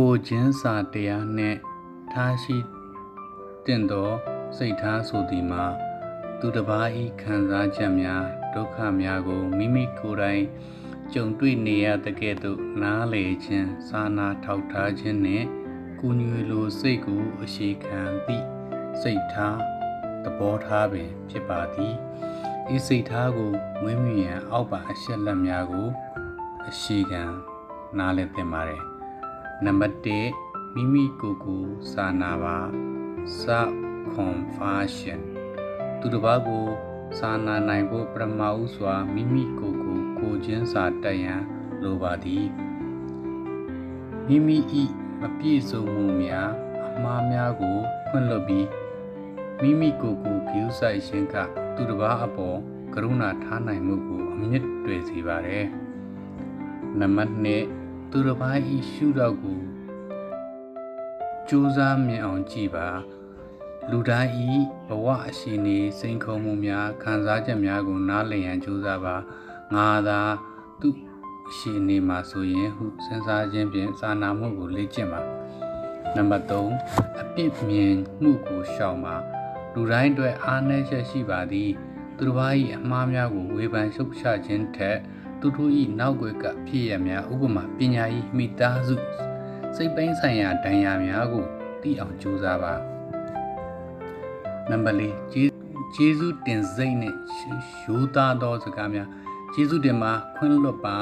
ကိုချင်းစာတရားနှင့်ထားရှိတင့်သောစိတ်ထားဆိုသည်မှာသူတစ်ပါးဤခံစားချက်များဒုက္ခများကိုမိမိကိုယ်တိုင်ကြုံတွေ့နေရတဲ့ကဲ့သို့နားလေခြင်းစာနာထောက်ထားခြင်းနှင့်ကုညွေလိုစိတ်ကိုအရှိခံသည့်စိတ်ထားသဘောထားပင်ဖြစ်ပါသည်ဤစိတ်ထားကိုမွေးမြူရန်အောက်ပါအရှက်လက်များကိုအရှိခံနားလည်သင့်ပါတယ် နံပါတ်1မိမိကိုယ်ကိုစာနာပါစကွန်ဖာရှင်သူတစ်ပါးကိုစာနာနိုင်ဖို့ပရမဥစွာမိမိကိုယ်ကိုကိုယ်ချင်းစာတက်ရန်လိုပါသည်မိမိဤမပြည့်စုံမှုများအမှားများကိုဖွင့်လွှတ်ပြီးမိမိကိုယ်ကိုဂရုစိုက်ခြင်းကသူတစ်ပါးအပေါ်ကရုဏာထားနိုင်မှုကိုအမြင့်တွေ့စေပါတယ်နံပါတ်2 သူတစ်ပါးဤရှုတော့ကိုကြိုးစားမြင်အောင်ကြည့်ပါလူတိုင်းဤဘဝအရှိနေစိန်ခေါ်မှုများခံစားချက်များကိုနားလည်ရန်ကြိုးစားပါငါသာသူအရှိနေမှာဆိုရင်ဟုစဉ်းစားခြင်းဖြင့်စာနာမှုကိုလေ့ကျင့်ပါနံပါတ်3အပြစ်မြင်မှုကိုရှောင်ပါလူတိုင်းအတွက်အားနည်းချက်ရှိပါသည်သူတစ်ပါး၏အမှားများကိုဝေဖန်ရှုတ်ချခြင်းထက် သူတို့၏နောက်ွယ်ကဖြစ်ရများဥပမာပညာ၏မိသားစုစိတ်ပိုင်းဆိုင်ရာဒဏ်ရာများကိုသိအောင်ကြိုးစားပါနံပါတ်၄ကျေးကျေးဇူးတင်စိတ်နှင့်ရိုးသားသောစကားများကျေးဇူးတင်မှာခွင့်လွတ်ပါ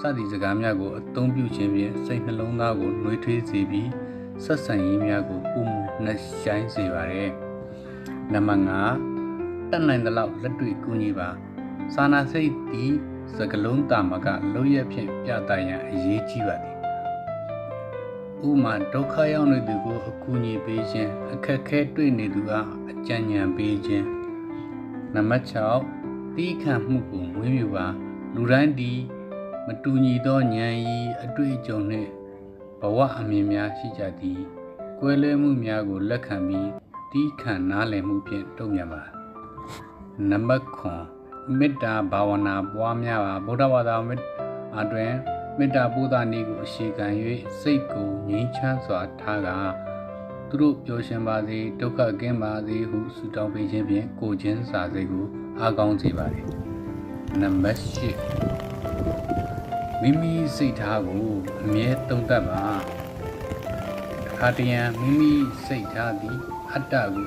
စသည့်စကားများကိုအသုံးပြုခြင်းဖြင့်စိတ်နှလုံးသားကိုနှွေးထွေးစေပြီးဆက်ဆံရေးများကိုပုံမနှရှိုင်းစေပါတယ်နံပါတ်5တက်နိုင်သလောက်လက်တွေ့ကူညီပါစာနာစိတ်သည် စကလုံးတာမကလုံးရက်ဖြင့်ပြသရန်အရေးကြီးပါသည်ဥမာဒုက္ခရောက်နေသူကိုအကူအညီပေးခြင်းအခက်ခဲတွေ့နေသူအားအကြံဉာဏ်ပေးခြင်းနံပါတ်6တီးခံမှုကိုမွေးမြူပါလူတိုင်းဒီမတူညီသောဉာဏ်ဤအတွေ့အကြုံနှင့်ဘဝအမြင်များရှိကြသည်ကွဲလွဲမှုများကိုလက်ခံပြီးတီးခံနားလည်မှုဖြင့်တုံ့ပြန်ပါနံပါတ်9 မေတ္တာဘာဝနာပွားများပါဗုဒ္ဓဘာသာမေတ္တာအတွင်မေတ္တာပို့တာနည်းကိုအရှိခံ၍စိတ်ကိုငြိမ်းချမ်းစွာထားကာသူတို့ပျော်ရွှင်ပါစေဒုက္ခကင်းပါစေဟုဆုတောင်းပေးခြင်းဖြင့်ကိုယ်ချင်းစာစိတ်ကိုအားကောင်းစေပါသည်နံပါတ်10မိမိစိတ်ထားကိုအမြဲသုံးသပ်ပါခါတရံမိမိစိတ်ထားသည်အတ္တကို